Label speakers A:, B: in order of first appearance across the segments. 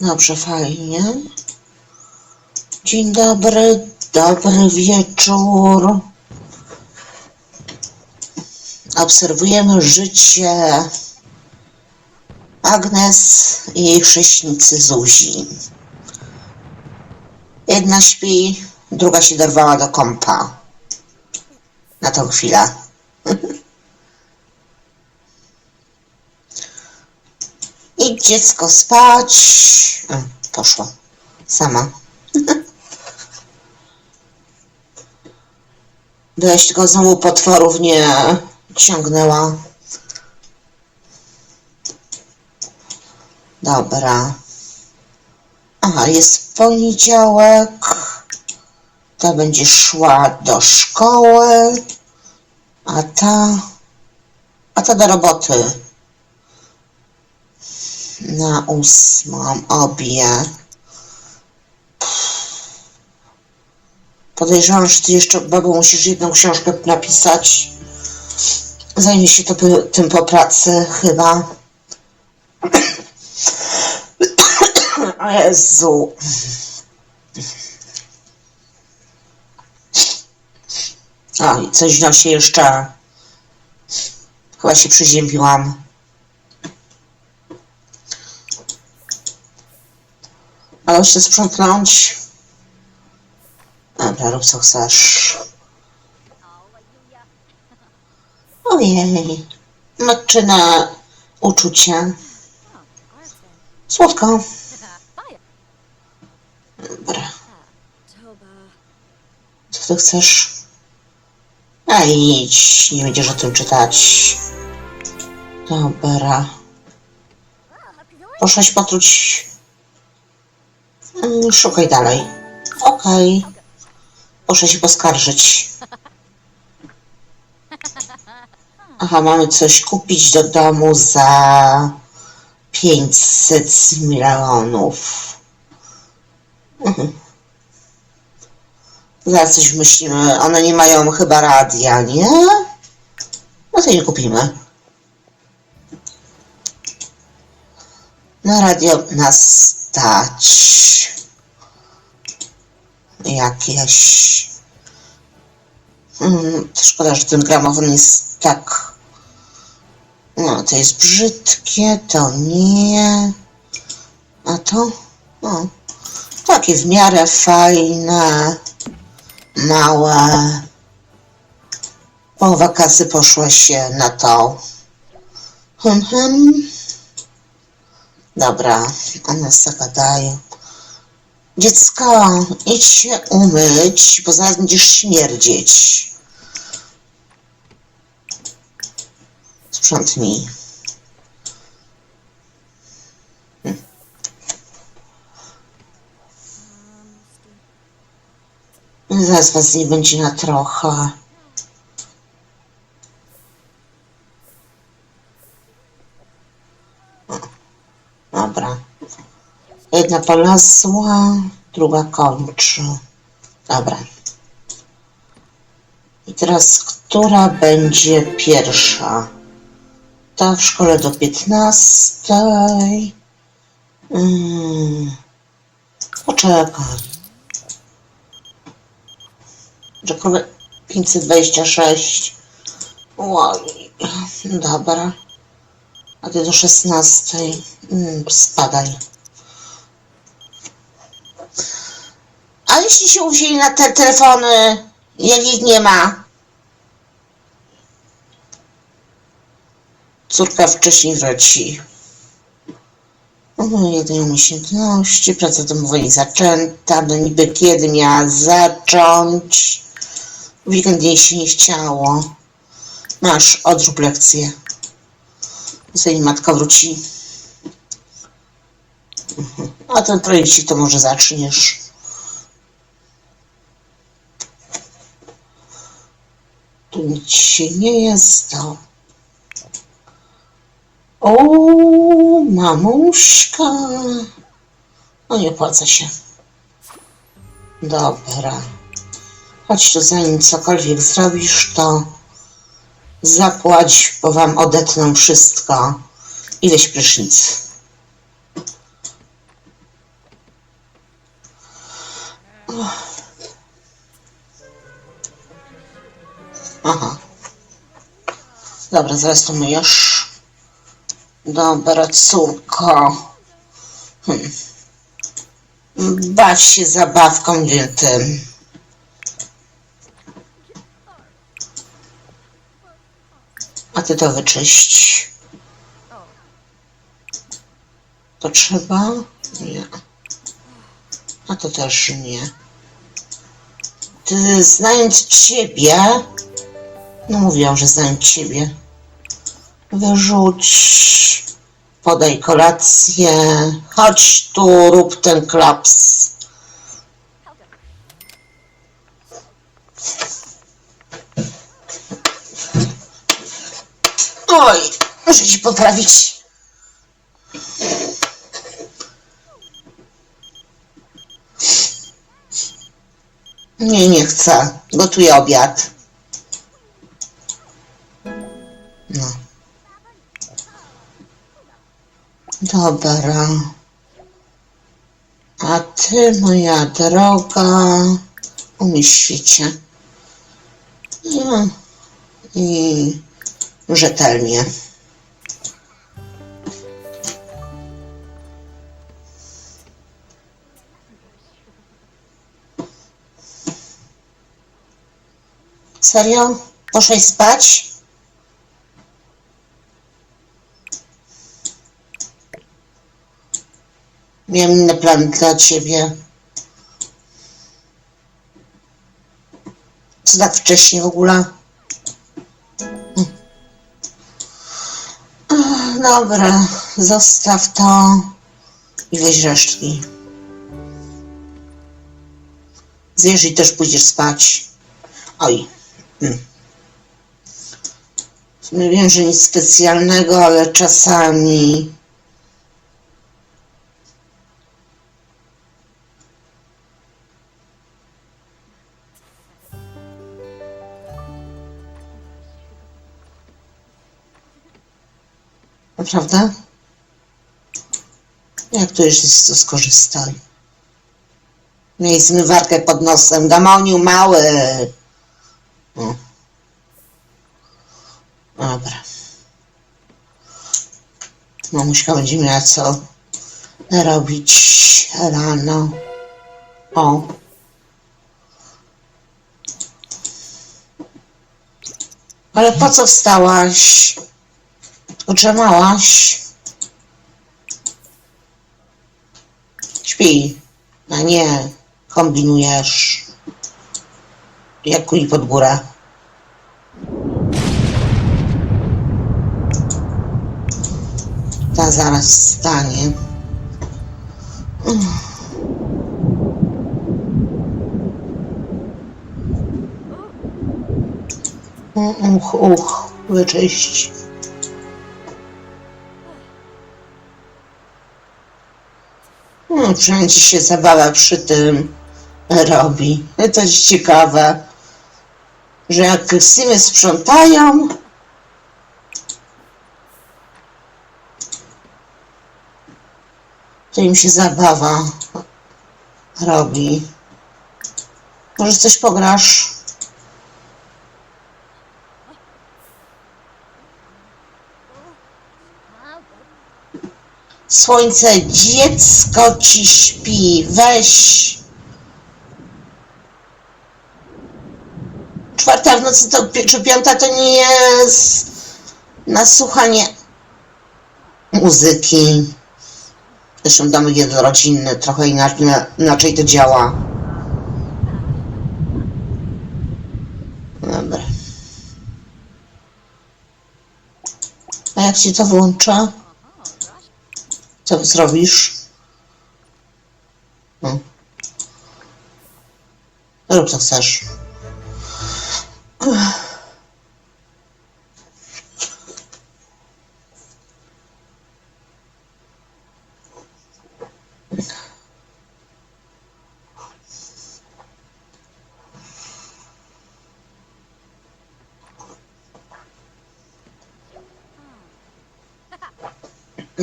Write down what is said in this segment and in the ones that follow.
A: Dobrze, fajnie. Dzień dobry, dobry wieczór. Obserwujemy życie Agnes i jej chrześnicy Zuzi. Jedna śpi, druga się dorwała do kąpa. Na tą chwilę. Idź dziecko spać. A, poszła. Sama. Byłaś tylko znowu potworów nie ciągnęła. Dobra. Aha, jest poniedziałek. Ta będzie szła do szkoły. A ta... A ta do roboty. Na ósmą obie. Podejrzewam, że ty jeszcze, babo, musisz jedną książkę napisać. Zajmie się to tym po pracy, chyba. Jezu. I coś nosi jeszcze. Chyba się przyziębiłam. Ale jeszcze sprzątnąć. Dobra, rób co chcesz. Ojej. Matczyne uczucie. Słodko. Dobra. Co ty chcesz? A idź, nie będziesz o tym czytać. Dobra. Poszłaś potruć. Mm, Szukaj dalej. Okej. Muszę się poskarżyć. Aha, mamy coś kupić do domu za 500 milionów. Mhm. Zaraz coś myślimy. One nie mają chyba radia, nie? No to je kupimy. Na radio nas stać. Jakieś. Mm, szkoda, że ten gramofon jest tak. No, to jest brzydkie, to nie. A to? O, takie w miarę fajne, małe. Połowa kasy poszła się na to. Hm, hm. Dobra, one zagadają. Dziecko, idź się umyć, bo zaraz będziesz śmierdzieć. Sprzątnij. Hm. Zaraz was nie będzie na trochę. Dobra. Jedna polazła, druga kończy. Dobra. I teraz, która będzie pierwsza? Ta w szkole do 15. Hmm. Poczekaj. Rzekowe 526. Oj. Dobra. A ty do 16. Mm, spadaj. A jeśli się uwzięli na te telefony, jak ich nie ma? Córka wcześniej wróci. No, jedynie umiejętności, praca domowa nie zaczęta, no niby kiedy miała zacząć. W weekend jej się nie chciało. Masz, odrób lekcję. Zanim matka wróci. Mhm. A ten projekt to może zaczniesz. nie jest to. O, mamuszka. No nie opłaca się. Dobra. Chodź tu, zanim cokolwiek zrobisz, to zapłać, bo wam odetną wszystko. Ileś prysznic. Prysznic. Dobra, to myjesz. Dobra, córko. Hmm. Baw się zabawką, nie tym. A ty to wyczyść. To trzeba? Nie. A to też nie. Ty, znając ciebie, no mówiłam, że znając ciebie, wyrzuć, podaj kolację, chodź tu, rób ten klaps. Oj, muszę ci poprawić. Nie, nie chcę. Gotuję obiad. Dobra. A ty, moja droga, umyś świecie. No. I rzetelnie. Serio? Poszłeś spać? Miałem inny plan dla ciebie. Co tak wcześnie w ogóle? Dobra, zostaw to i weź resztki. Zjesz i też pójdziesz spać. Oj. Hmm. Wiem, że nic specjalnego, ale czasami. Naprawdę? Jak to jest, to skorzystaj. Miej zmywarkę pod nosem. Gamoniu mały. O. Dobra. Mamuśka będzie miała co robić rano. O. Ale po co wstałaś? Utrzemałaś? Śpi. A nie, kombinujesz. Jak kuj pod górę. Ta zaraz wstanie. Uch, uch, wyczyść. No, ci się zabawa przy tym robi. No To jest ciekawe, że jak Simy sprzątają, to im się zabawa robi. Może coś pograsz? Słońce, dziecko ci śpi, weź. Czwarta w nocy to, czy piąta to nie jest na słuchanie muzyki. Zresztą domy jednorodzinne, trochę inaczej, inaczej to działa. Dobra. A jak się to włącza? Co zrobisz? No. Rób co chcesz.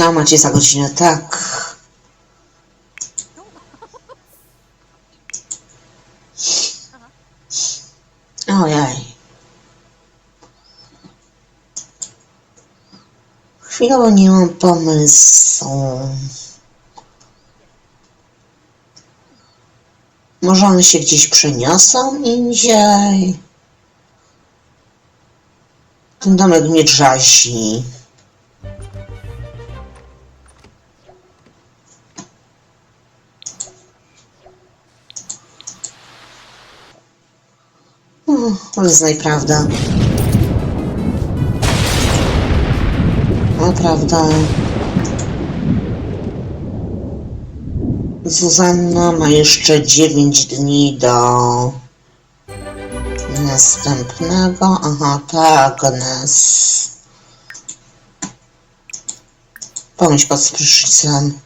A: No, macie za godzinę, tak. Ojej. Chwilowo nie mam pomysłu. Może one się gdzieś przeniosą indziej? Ten domek mnie drzazi. Hmm, Wyznaj prawdę. No prawda. Zuzanna ma jeszcze 9 dni do następnego. Aha, tak, Agnes. Pomyśl pod prysznicem.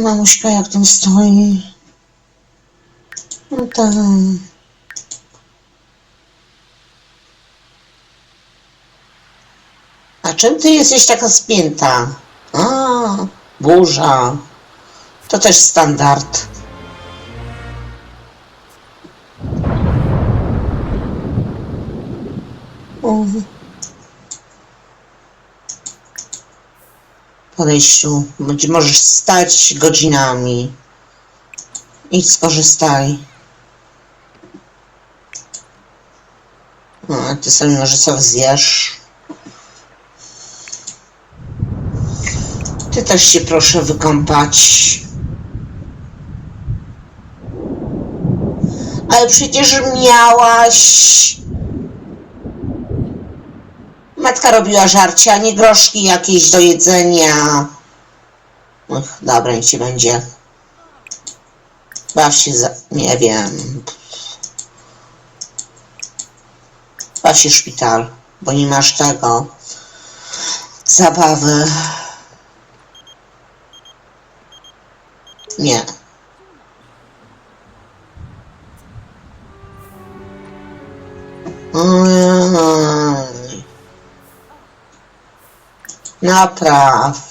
A: Mamuśka jak tam stoi? No tak. A czym ty jesteś taka spięta? A, burza. To też standard. Mhm. Podejściu. Będzie, możesz stać godzinami. Idź skorzystaj. No, ty sobie co zjesz. Ty też się proszę wykąpać. Ale przecież miałaś... Matka robiła żarcia, nie groszki jakieś do jedzenia. Ach, dobra, niech ci będzie. Baw się za... nie wiem. Baw się szpital, bo nie masz tego. Zabawy. Nie. Napraw.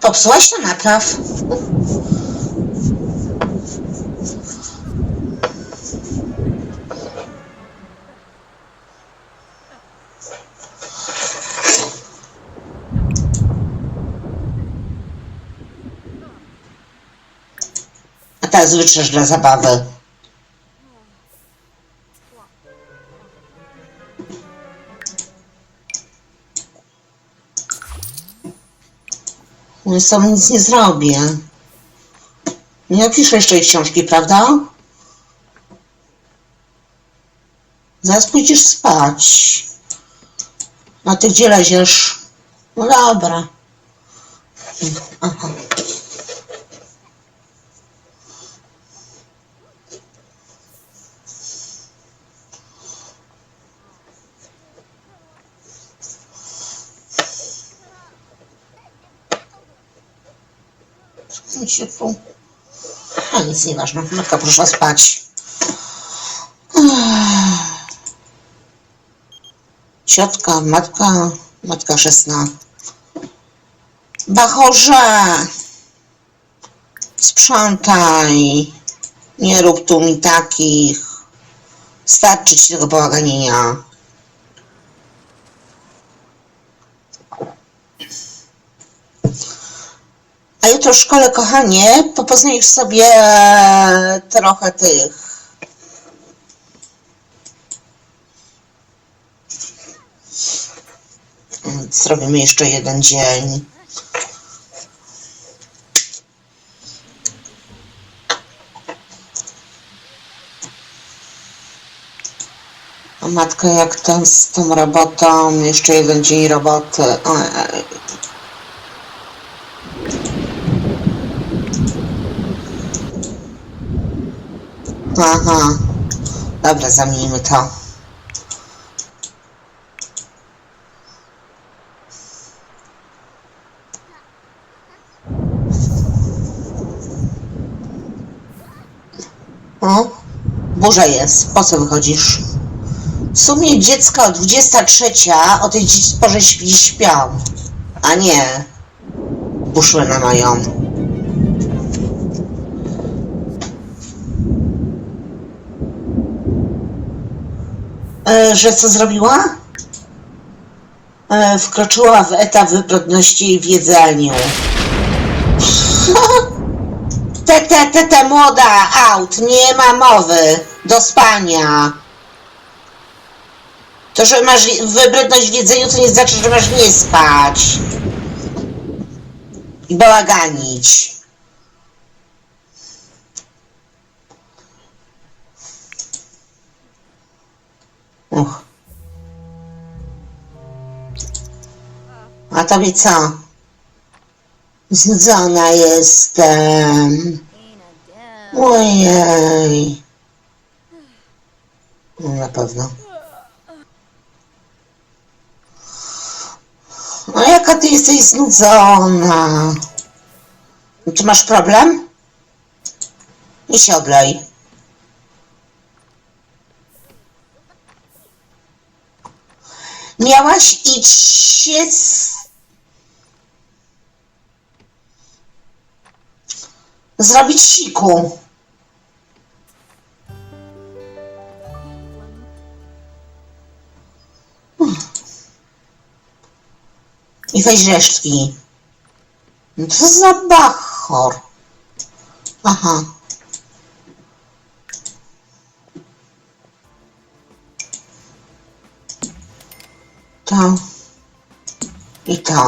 A: Popsułaś to napraw. Teraz wytrzesz dla zabawy. Ja sam nic nie zrobię. Nie napiszę jej książki, prawda? Zaraz pójdziesz spać. A ty gdzie leziesz? No dobra. Aha. Się tu... A nic nieważne. Matka poszła spać. Ciotka, matka, matka chrzestna. Bachorze! Sprzątaj. Nie rób tu mi takich. Starczy ci tego bałaganienia. A jutro w szkole, kochanie, to poznajesz sobie e, trochę tych. Zrobimy jeszcze jeden dzień. A matka, jak tam z tą robotą, jeszcze jeden dzień roboty. Ojej. Aha. Dobra, zamknijmy to. O, burza jest. Po co wychodzisz? W sumie dziecko o 23, o tej porze śpi, śpią. A nie. Bushmana mają. E, że co zrobiła? E, wkroczyła w etap wyprawności w jedzeniu. Te, te, te, te, młoda, out, nie ma mowy, do spania. To, że masz wybredność w jedzeniu, to nie znaczy, że masz nie spać. I bałaganić. Uch. A tobie co? Znudzona jestem. Ojej. No, Na pewno. No jaka ty jesteś znudzona? Czy masz problem? I się oblej. Miałaś iść się z... zrobić siku. I weź resztki. No Co za bachor. Aha. To. I to.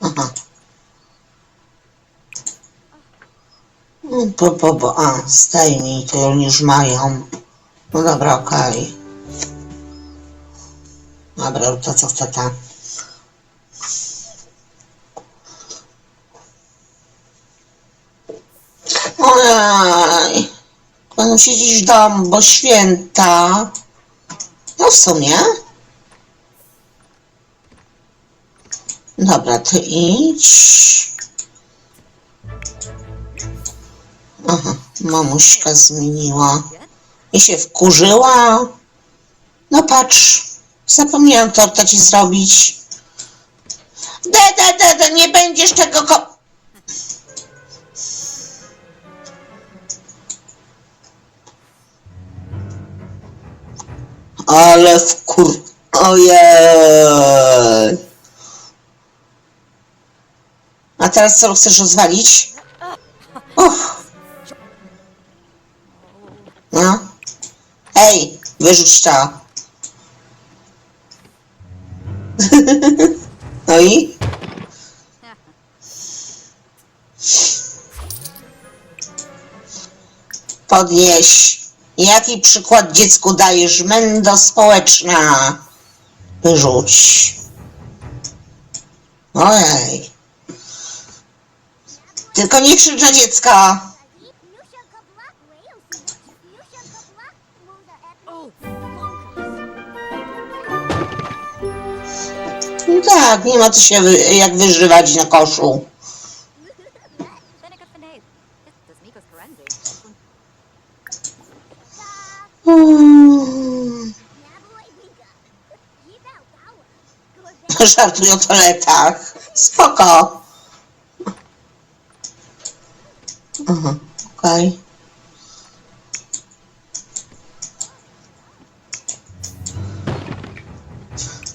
A: Aha. Bo, bo, bo, a, zdejmij, to oni już mają. No dobra, okej. Dobra, to co chce ta. Ojej. Będą siedzieć w domu, bo święta. No w sumie. Dobra, ty idź. Aha, mamuśka zmieniła. I się wkurzyła. No patrz, zapomniałam torta ci zrobić. De, de, de, de, nie będziesz tego ko... Ale wkur... Ojej. A teraz co chcesz rozwalić? Uff. No. Ej, wyrzuć to. no i? Podnieś. Jaki przykład dziecku dajesz? Mendo społeczna. Wyrzuć. Ojej. Tylko nie krzycz na dziecka. No tak, nie ma co się jak wyżywać na koszu. Mm, żartuję o toaletach. Spoko. Aha, okej.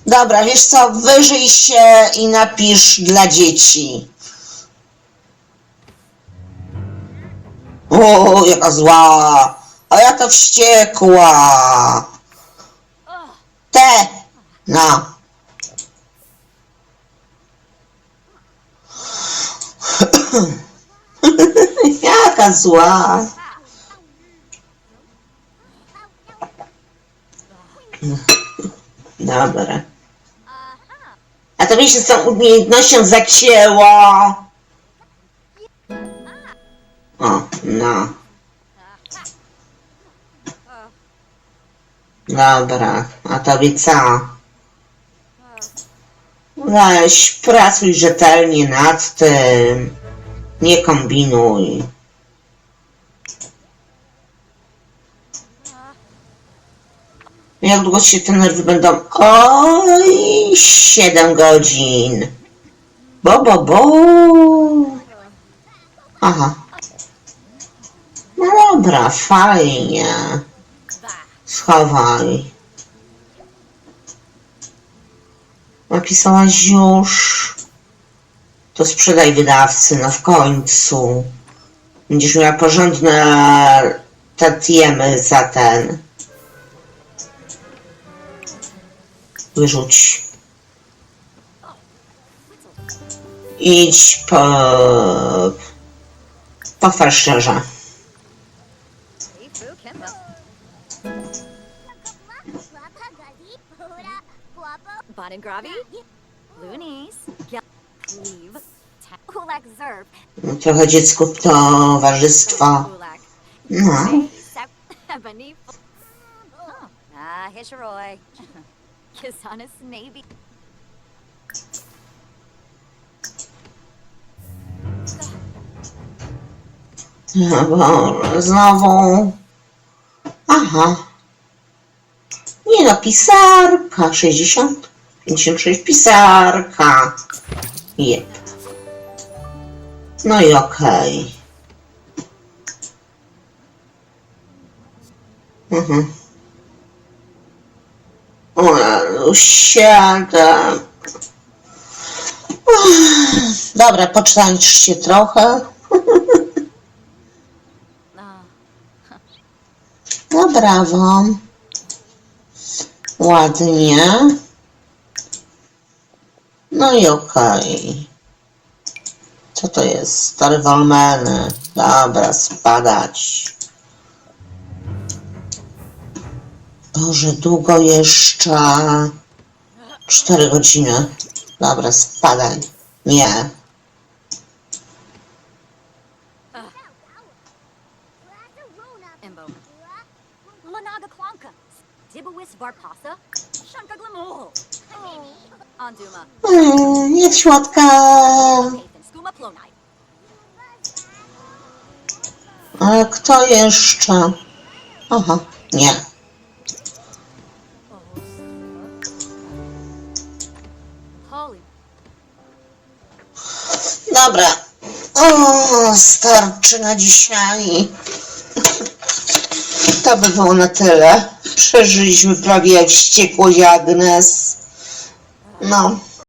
A: Dobra, wiesz co, wyżyj się i napisz dla dzieci. O, jaka zła. A jaka wściekła. Te. No. jaka zła. Dobra. A to mi się z tą umiejętnością zacięło. O, no. Dobra, a tobie co? Weź, pracuj rzetelnie nad tym. Nie kombinuj. Jak długo się te nerwy będą? Oj, 7 godzin. Bo, bo, bo. Aha. No dobra, fajnie. Schowaj. Napisałaś już. To sprzedaj wydawcy, no w końcu. Będziesz miała porządne tatiemy za ten. Wyrzuć. Idź po... Pochwal szczerze.
B: Bon and Gravy, Loonies, Gel, Zerb,
A: Trochę dziecku towarzystwa. No. No znowu. Aha. Nie no, pisarka. 60? 56, pisarka. Jep. No i okej. Mhm. O, już siadę. Uff, Dobra, pocztańczcie trochę.
B: Ah,
A: No brawo. Ładnie. No i okej. Co to jest? Stare wolmeny. Dobra, spadać. Boże, długo jeszcze. Cztery godziny. Dobra, spadaj. Nie. Mm, nie w Ale kto jeszcze? Aha, nie. Dobra. O, starczy na dzisiaj. To by było na tyle. Przeżyliśmy prawie jak wściekłość Agnes. No,